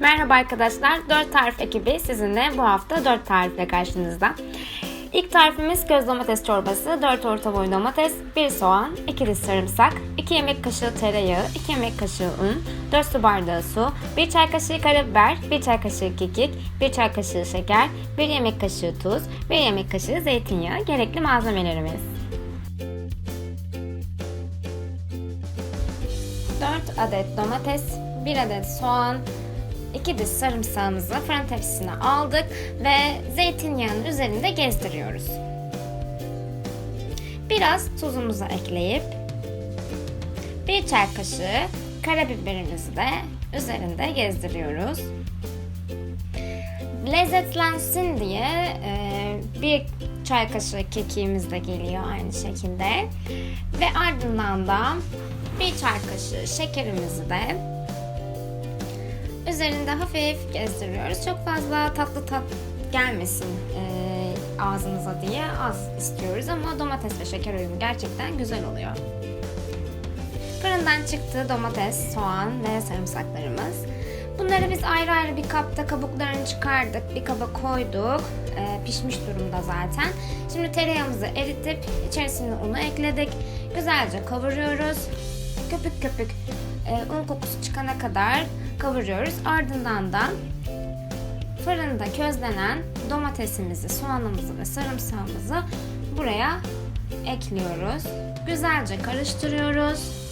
Merhaba arkadaşlar, 4 tarif ekibi sizinle bu hafta 4 tarifle karşınızda. İlk tarifimiz göz domates çorbası, 4 orta boy domates, 1 soğan, 2 diş sarımsak, 2 yemek kaşığı tereyağı, 2 yemek kaşığı un, 4 su bardağı su, 1 çay kaşığı karabiber, 1 çay kaşığı kekik, 1 çay kaşığı şeker, 1 yemek kaşığı tuz, 1 yemek kaşığı zeytinyağı gerekli malzemelerimiz. 4 adet domates, 1 adet soğan, 2 diş sarımsağımızı fırın tepsisine aldık ve zeytinyağının üzerinde gezdiriyoruz. Biraz tuzumuzu ekleyip 1 çay kaşığı karabiberimizi de üzerinde gezdiriyoruz. Lezzetlensin diye e, bir çay kaşığı kekiğimiz de geliyor aynı şekilde. Ve ardından da bir çay kaşığı şekerimizi de üzerinde hafif gezdiriyoruz. Çok fazla tatlı tat gelmesin e, ağzınıza diye az istiyoruz ama domates ve şeker uyumu gerçekten güzel oluyor. Fırından çıktı domates, soğan ve sarımsaklarımız. Bunları biz ayrı ayrı bir kapta kabuklarını çıkardık, bir kaba koyduk. E, pişmiş durumda zaten. Şimdi tereyağımızı eritip içerisine unu ekledik. Güzelce kavuruyoruz. Köpük köpük e, un kokusu çıkana kadar kavuruyoruz. Ardından da fırında közlenen domatesimizi, soğanımızı ve sarımsağımızı buraya ekliyoruz. Güzelce karıştırıyoruz.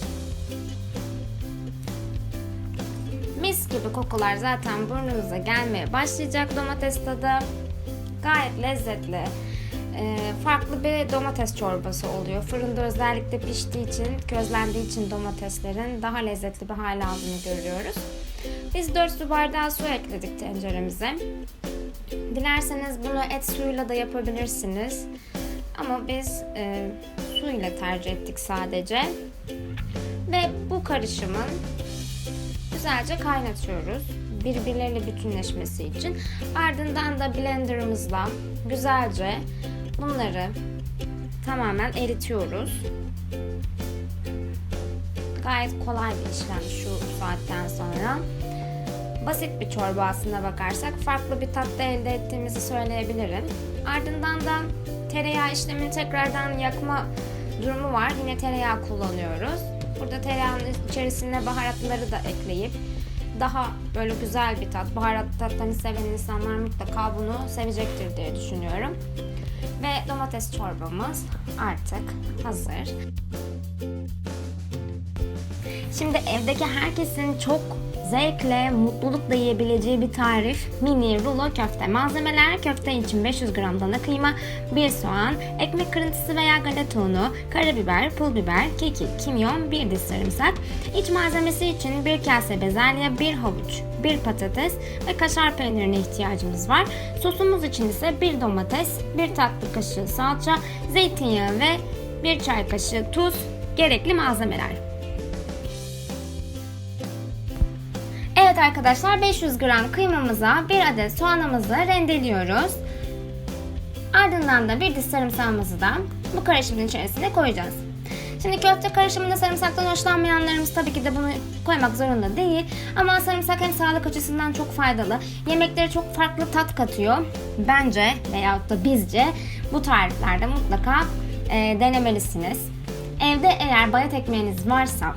Mis gibi kokular zaten burnunuza gelmeye başlayacak domates tadı. Gayet lezzetli. Ee, farklı bir domates çorbası oluyor. Fırında özellikle piştiği için, közlendiği için domateslerin daha lezzetli bir hal aldığını görüyoruz. Biz 4 su bardağı su ekledik tenceremize. Dilerseniz bunu et suyuyla da yapabilirsiniz. Ama biz e, su ile tercih ettik sadece. Ve bu karışımın güzelce kaynatıyoruz. Birbirleriyle bütünleşmesi için. Ardından da blenderımızla güzelce bunları tamamen eritiyoruz. Gayet kolay bir işlem şu saatten sonra. Basit bir çorba aslında bakarsak farklı bir tat da elde ettiğimizi söyleyebilirim. Ardından da tereyağı işlemini tekrardan yakma durumu var. Yine tereyağı kullanıyoruz. Burada tereyağının içerisine baharatları da ekleyip daha böyle güzel bir tat, baharat tatlarını seven insanlar mutlaka bunu sevecektir diye düşünüyorum. Ve domates çorbamız artık hazır. Şimdi evdeki herkesin çok zevkle, mutlulukla yiyebileceği bir tarif mini rulo köfte. Malzemeler köfte için 500 gram dana kıyma, 1 soğan, ekmek kırıntısı veya galeta unu, karabiber, pul biber, kekik, kimyon, 1 diş sarımsak. İç malzemesi için 1 kase bezelye, 1 havuç, 1 patates ve kaşar peynirine ihtiyacımız var. Sosumuz için ise 1 domates, 1 tatlı kaşığı salça, zeytinyağı ve 1 çay kaşığı tuz gerekli malzemeler. Evet arkadaşlar 500 gram kıymamıza bir adet soğanımızı rendeliyoruz. Ardından da bir diş sarımsağımızı da bu karışımın içerisine koyacağız. Şimdi köfte karışımında sarımsaktan hoşlanmayanlarımız tabii ki de bunu koymak zorunda değil. Ama sarımsak hem sağlık açısından çok faydalı. Yemeklere çok farklı tat katıyor. Bence veyahut da bizce bu tariflerde mutlaka e, denemelisiniz. Evde eğer bayat ekmeğiniz varsa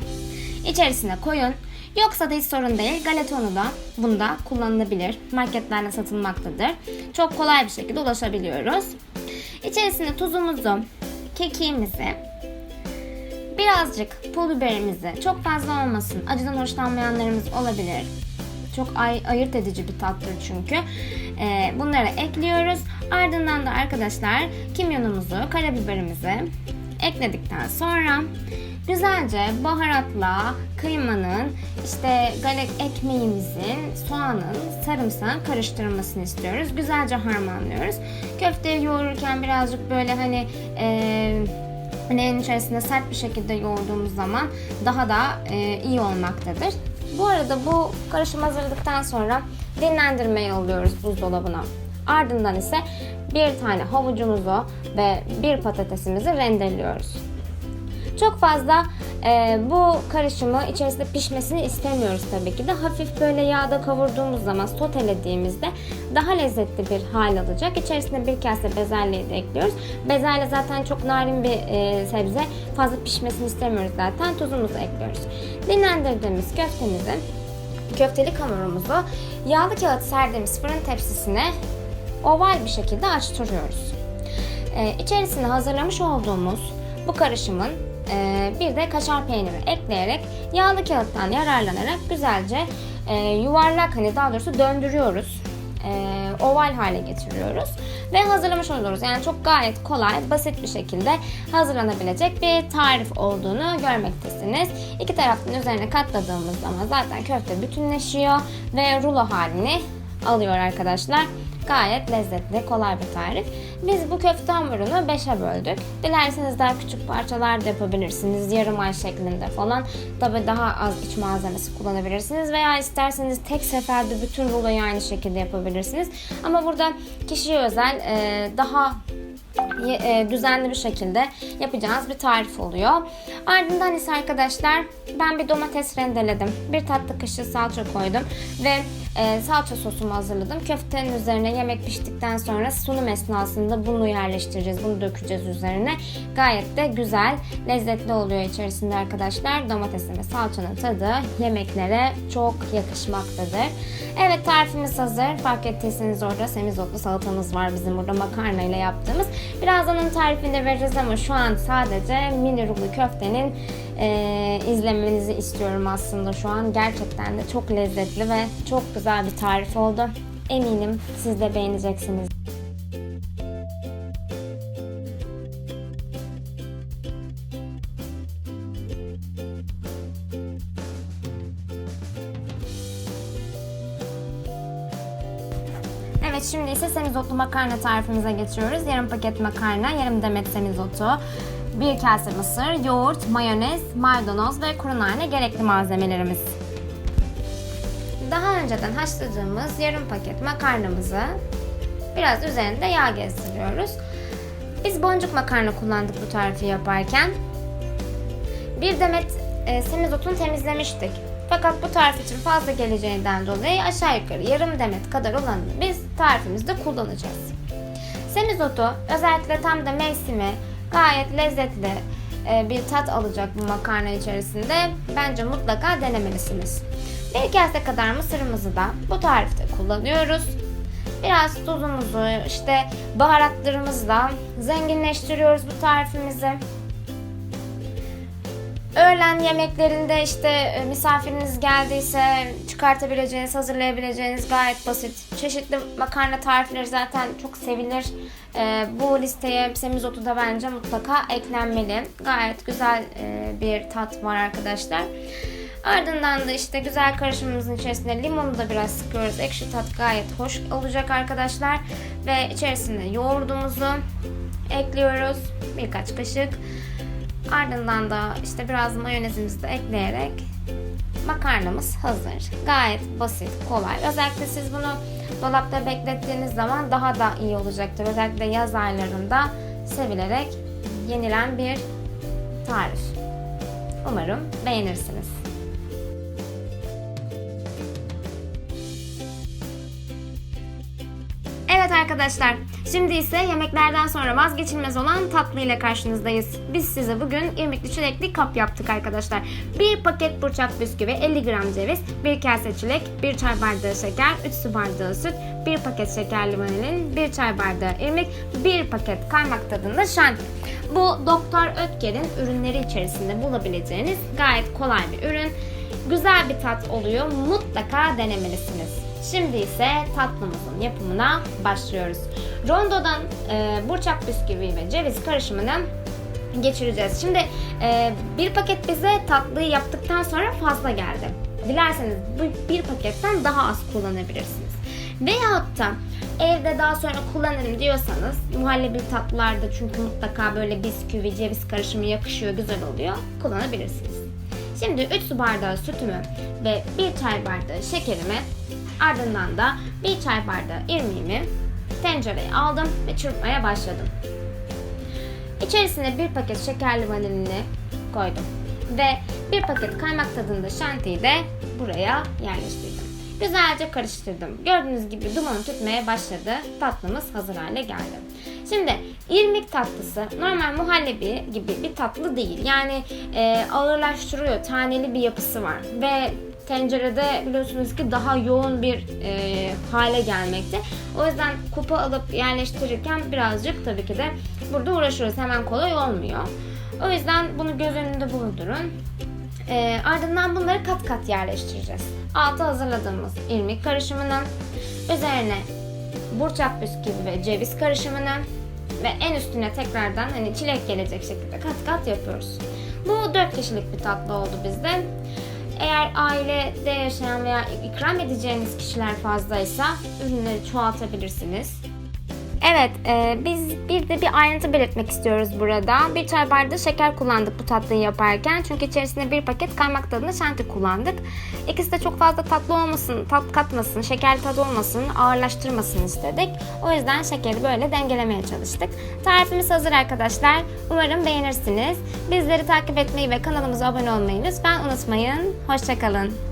içerisine koyun. Yoksa da hiç sorun değil. Galeta unu da bunda kullanılabilir. Marketlerde satılmaktadır. Çok kolay bir şekilde ulaşabiliyoruz. İçerisine tuzumuzu, kekiğimizi, birazcık pul biberimizi, çok fazla olmasın. Acıdan hoşlanmayanlarımız olabilir. Çok ay ayırt edici bir tattır çünkü. Ee, bunları ekliyoruz. Ardından da arkadaşlar kimyonumuzu, karabiberimizi ekledikten sonra güzelce baharatla kıymanın işte galet ekmeğimizin soğanın sarımsağın karıştırılmasını istiyoruz. Güzelce harmanlıyoruz. Köfteyi yoğururken birazcık böyle hani e, Leğenin içerisinde sert bir şekilde yoğurduğumuz zaman daha da e, iyi olmaktadır. Bu arada bu karışım hazırladıktan sonra dinlendirmeye yolluyoruz buzdolabına. Ardından ise bir tane havucumuzu ve bir patatesimizi rendeliyoruz. Çok fazla e, bu karışımı içerisinde pişmesini istemiyoruz tabii ki de. Hafif böyle yağda kavurduğumuz zaman sotelediğimizde daha lezzetli bir hal alacak. İçerisine bir kase bezelyeyi de ekliyoruz. Bezelye zaten çok narin bir e, sebze. Fazla pişmesini istemiyoruz zaten. Tuzumuzu ekliyoruz. Dinlendirdiğimiz köftemizi köftelik hamurumuzu yağlı kağıt serdiğimiz fırın tepsisine oval bir şekilde açtırıyoruz. Ee, içerisine hazırlamış olduğumuz bu karışımın e, bir de kaşar peyniri ekleyerek yağlı kağıttan yararlanarak güzelce e, yuvarlak hani daha doğrusu döndürüyoruz. E, oval hale getiriyoruz ve hazırlamış oluyoruz. Yani çok gayet kolay, basit bir şekilde hazırlanabilecek bir tarif olduğunu görmektesiniz. İki tarafın üzerine katladığımız zaman zaten köfte bütünleşiyor ve rulo halini alıyor arkadaşlar. Gayet lezzetli, kolay bir tarif. Biz bu köfte hamurunu 5'e böldük. Dilerseniz daha küçük parçalar da yapabilirsiniz. Yarım ay şeklinde falan. Tabi daha az iç malzemesi kullanabilirsiniz. Veya isterseniz tek seferde bütün ruloyu aynı şekilde yapabilirsiniz. Ama burada kişiye özel e, daha e, düzenli bir şekilde yapacağınız bir tarif oluyor. Ardından ise arkadaşlar ben bir domates rendeledim. Bir tatlı kaşığı salça koydum ve e, salça sosumu hazırladım. Köftenin üzerine yemek piştikten sonra sunum esnasında bunu yerleştireceğiz. Bunu dökeceğiz üzerine. Gayet de güzel, lezzetli oluyor içerisinde arkadaşlar. Domatesin ve salçanın tadı yemeklere çok yakışmaktadır. Evet tarifimiz hazır. Fark ettiyseniz orada semizotlu salatamız var bizim burada makarna ile yaptığımız. Birazdan onun tarifini de vereceğiz ama şu an sadece mini rulo köftenin e, izlemenizi istiyorum aslında şu an. Gerçekten de çok lezzetli ve çok güzel bir tarif oldu. Eminim siz de beğeneceksiniz. Evet şimdi ise semizotlu makarna tarifimize geçiyoruz. Yarım paket makarna, yarım demet semizotu, bir kase mısır, yoğurt, mayonez, maydanoz ve kuru nane gerekli malzemelerimiz. Daha önceden haşladığımız yarım paket makarnamızı biraz üzerinde yağ gezdiriyoruz. Biz boncuk makarna kullandık bu tarifi yaparken. Bir demet e, semizotunu temizlemiştik. Fakat bu tarif için fazla geleceğinden dolayı aşağı yukarı yarım demet kadar olanını biz tarifimizde kullanacağız. Semizotu özellikle tam da mevsimi gayet lezzetli e, bir tat alacak bu makarna içerisinde. Bence mutlaka denemelisiniz. Bir kase kadar mısırımızı da bu tarifte kullanıyoruz. Biraz tuzumuzu, işte baharatlarımızla zenginleştiriyoruz bu tarifimizi. Öğlen yemeklerinde işte e, misafiriniz geldiyse çıkartabileceğiniz, hazırlayabileceğiniz gayet basit. Çeşitli makarna tarifleri zaten çok sevilir. E, bu listeye semizotu da bence mutlaka eklenmeli. Gayet güzel e, bir tat var arkadaşlar. Ardından da işte güzel karışımımızın içerisine limonu da biraz sıkıyoruz. Ekşi tat gayet hoş olacak arkadaşlar. Ve içerisine yoğurdumuzu ekliyoruz. Birkaç kaşık. Ardından da işte biraz mayonezimizi de ekleyerek makarnamız hazır. Gayet basit, kolay. Özellikle siz bunu dolapta beklettiğiniz zaman daha da iyi olacaktır. Özellikle yaz aylarında sevilerek yenilen bir tarif. Umarım beğenirsiniz. Evet arkadaşlar, şimdi ise yemeklerden sonra vazgeçilmez olan tatlı ile karşınızdayız. Biz size bugün irmikli çilekli kap yaptık arkadaşlar. Bir paket burçak bisküvi, 50 gram ceviz, bir kase çilek, bir çay bardağı şeker, 3 su bardağı süt, bir paket şekerli vanilin, bir çay bardağı irmik, bir paket kaymak tadında şanti. Bu Doktor Ötker'in ürünleri içerisinde bulabileceğiniz gayet kolay bir ürün. Güzel bir tat oluyor. Mutlaka denemelisiniz. Şimdi ise tatlımızın yapımına başlıyoruz. Rondodan e, burçak bisküvi ve ceviz karışımını geçireceğiz. Şimdi e, bir paket bize tatlıyı yaptıktan sonra fazla geldi. Dilerseniz bu bir paketten daha az kullanabilirsiniz. Veyahut da evde daha sonra kullanırım diyorsanız muhallebi tatlılarda çünkü mutlaka böyle bisküvi, ceviz karışımı yakışıyor, güzel oluyor. Kullanabilirsiniz. Şimdi 3 su bardağı sütümü ve 1 çay bardağı şekerimi ardından da 1 çay bardağı irmiğimi tencereye aldım ve çırpmaya başladım. İçerisine bir paket şekerli vanilini koydum. Ve bir paket kaymak tadında şantiyi de buraya yerleştirdim. Güzelce karıştırdım. Gördüğünüz gibi dumanı tütmeye başladı. Tatlımız hazır hale geldi. Şimdi irmik tatlısı normal muhallebi gibi bir tatlı değil. Yani e, ağırlaştırıyor. Taneli bir yapısı var. Ve tencerede biliyorsunuz ki daha yoğun bir e, hale gelmekte. O yüzden kupa alıp yerleştirirken birazcık tabii ki de burada uğraşıyoruz. Hemen kolay olmuyor. O yüzden bunu göz önünde bulundurun. E, ardından bunları kat kat yerleştireceğiz. Altı hazırladığımız irmik karışımını, üzerine burçak bisküvi ve ceviz karışımını ve en üstüne tekrardan hani çilek gelecek şekilde kat kat yapıyoruz. Bu 4 kişilik bir tatlı oldu bizde. Eğer ailede yaşayan veya ikram edeceğiniz kişiler fazlaysa ürünleri çoğaltabilirsiniz. Evet, e, biz bir de bir ayrıntı belirtmek istiyoruz burada. Bir çay bardağı şeker kullandık bu tatlıyı yaparken. Çünkü içerisine bir paket kaymak tadında şanti kullandık. İkisi de çok fazla tatlı olmasın, tat katmasın, şekerli tadı olmasın, ağırlaştırmasın istedik. O yüzden şekeri böyle dengelemeye çalıştık. Tarifimiz hazır arkadaşlar. Umarım beğenirsiniz. Bizleri takip etmeyi ve kanalımıza abone olmayı lütfen unutmayın. Hoşçakalın.